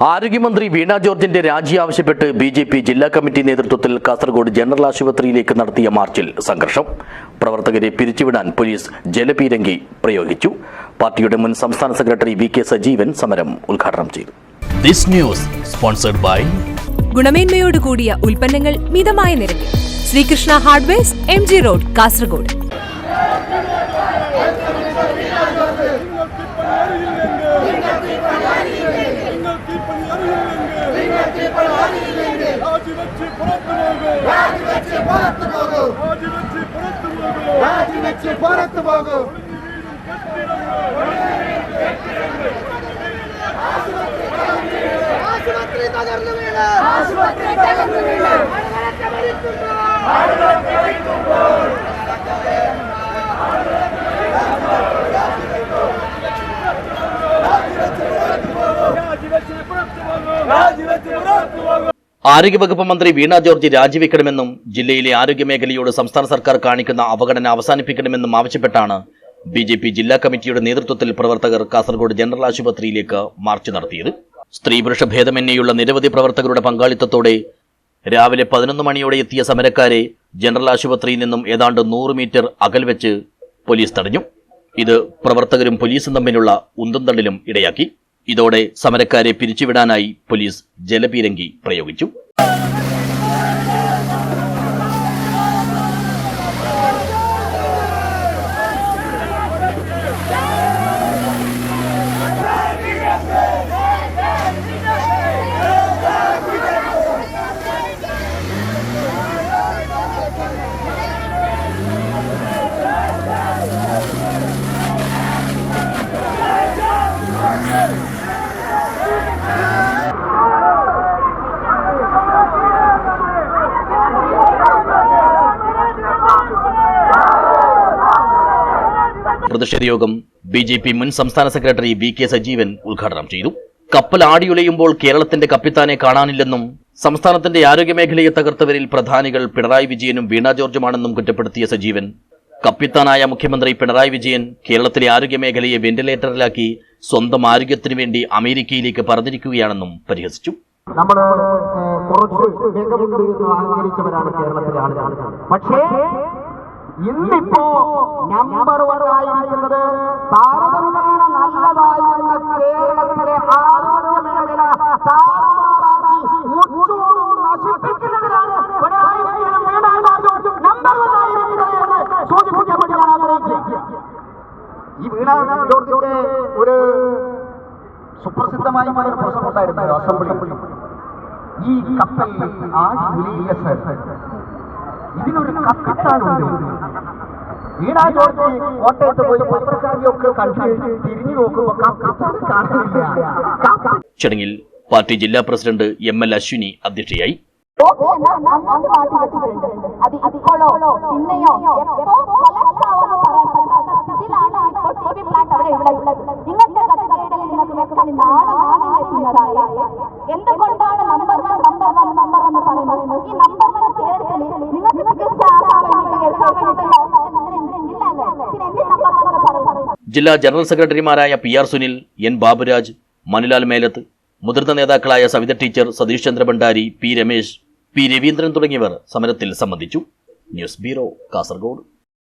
ആരോഗ്യമന്ത്രി വീണ ജോർജിന്റെ രാജി ആവശ്യപ്പെട്ട് ബി ജെ പി ജില്ലാ കമ്മിറ്റി നേതൃത്വത്തിൽ കാസർഗോഡ് ജനറൽ ആശുപത്രിയിലേക്ക് നടത്തിയ മാർച്ചിൽ സംഘർഷം. പ്രവർത്തകരെ പിരിച്ചുവിടാൻ പോലീസ് ജലപീരങ്കി പ്രയോഗിച്ചു. പാർട്ടിയുടെ മുൻ സംസ്ഥാന സെക്രട്ടറി വി കെ സജീവൻ സമരം ഉദ്ഘാടനം ചെയ്തു. ദിസ് ന്യൂസ് സ്പോൺസർഡ് ബൈ ഗുണമേന്മയോട് കൂടിയ ഉൽപ്പന്നങ്ങൾ മിതമായ നിരക്കിൽ. Sreekrishna hardware M G road Kasaragod. രാജിവെച്ച് പുറത്തു പോകൂ ആശുപത്രി തകർന്നു വീണ്. ആശുപത്രി തകർന്നു വീണ്. ആരോഗ്യവകുപ്പ് മന്ത്രി വീണ ജോർജ് രാജിവെക്കണമെന്നും ജില്ലയിലെ ആരോഗ്യമേഖലയോട് സംസ്ഥാന സർക്കാർ കാണിക്കുന്ന അവഗണന അവസാനിപ്പിക്കണമെന്നും ആവശ്യപ്പെട്ടാണ് ബി ജെ പി ജില്ലാ കമ്മിറ്റിയുടെ നേതൃത്വത്തിൽ പ്രവർത്തകർ കാസർഗോഡ് ജനറൽ ആശുപത്രിയിലേക്ക് മാർച്ച് നടത്തിയത്. സ്ത്രീ പുരുഷ ഭേദമന്യേയുള്ള നിരവധി പ്രവർത്തകരുടെ പങ്കാളിത്തത്തോടെ രാവിലെ പതിനൊന്ന് മണിയോടെ എത്തിയ സമരക്കാരെ ജനറൽ ആശുപത്രിയിൽ നിന്നും ഏതാണ്ട് നൂറ് മീറ്റർ അകൽ വെച്ച് പോലീസ് തടഞ്ഞു. ഇത് പ്രവർത്തകരും പോലീസും തമ്മിലുള്ള ഉന്തും തള്ളിലും ഇടയാക്കി. ഇതോടെ സമരക്കാരെ പിരിച്ചുവിടാനായി പോലീസ് ജലപീരങ്കി പ്രയോഗിച്ചു പ്രതിഷേധ യോഗം ബി ജെ പി മുൻ സംസ്ഥാന സെക്രട്ടറി വി കെ സജീവൻ ഉദ്ഘാടനം ചെയ്തു. കപ്പൽ ആടിയുലയുമ്പോൾ കേരളത്തിന്റെ കപ്പിത്താനെ കാണാനില്ലെന്നും സംസ്ഥാനത്തിന്റെ ആരോഗ്യമേഖലയെ തകർത്തവരിൽ പ്രധാനികൾ പിണറായി വിജയനും വീണ ജോർജുമാണെന്നും കുറ്റപ്പെടുത്തിയ സജീവൻ കപ്പിത്താനായ മുഖ്യമന്ത്രി പിണറായി വിജയൻ കേരളത്തിലെ ആരോഗ്യമേഖലയെ വെന്റിലേറ്ററിലാക്കി സ്വന്തം ആരോഗ്യത്തിനു വേണ്ടി അമേരിക്കയിലേക്ക് പറഞ്ഞിരിക്കുകയാണെന്നും പരിഹസിച്ചു. നമ്മൾ കുറച്ച് എന്ന് കേരളത്തിലെ ആളുകൾ. പക്ഷേ ഇന്നിപ്പോ നമ്പർ വൺ ആയിരിക്കുന്നത് താരതമ്യേന നല്ലതായിരുന്ന കേരളത്തിലെ ആരോഗ്യ മേഖല താറുമാറാക്കി മുച്ചൂടും നശിപ്പിക്കുന്നതിനാണ് പിണറായി വിജയനും വീണ ജോർജും നമ്പർ വൺ ആയിരിക്കുന്നത് എന്ന് സൂചിപ്പിക്കാൻ വേണ്ടി ഞാൻ ആഗ്രഹിക്കുക. ഈ വീണ ഒരു സുപ്രസിദ്ധമായ ഒരു പ്രശ്നം ഉണ്ടായിരുന്നു അസംബ്ലി. ഈ കപ്പൽ ആ വിലയില്ല ഇതിനൊരു കപ്പിത്താനുണ്ട് വീണ ജോർജ് കോട്ടയത്ത് പോയി പത്രക്കാരിയൊക്കെ കണ്ടു തിരിഞ്ഞു നോക്കുമ്പോ കപ്പിത്താൻ കാണുന്നില്ല ചടങ്ങിൽ പാർട്ടി ജില്ലാ പ്രസിഡന്റ് എം എൽ അശ്വിനി അധ്യക്ഷയായി അത് ഇപ്പോഴോ പിന്നെയോ എപ്പോ കൊളാപ്സ് ആവുമെന്ന് പറയാൻ പറ്റാത്ത സ്ഥിതിയിലാണ് ഇപ്പോൾ ടി ബി പ്ലാന്റ് അവിടെ ഉള്ളത് ഇങ്ങനത്തെ കഥകളിൽ നിങ്ങൾക്ക് വെക്കാൻ നാണമാണില്ല പിണറായി എന്തുകൊണ്ടാണ് number one number one number എന്ന് പറയുന്നത് ഈ നമ്പർ നമ്പർ ജില്ലാ ജനറൽ സെക്രട്ടറിമാരായ P R Sunil N Baburaj Manilal Melath മുതിർന്ന നേതാക്കളായ Savitha teacher Satish Chandra Bhandari P Ramesh P Raveendran തുടങ്ങിയവർ സമരത്തിൽ സംബന്ധിച്ചു. News bureau Kasaragod.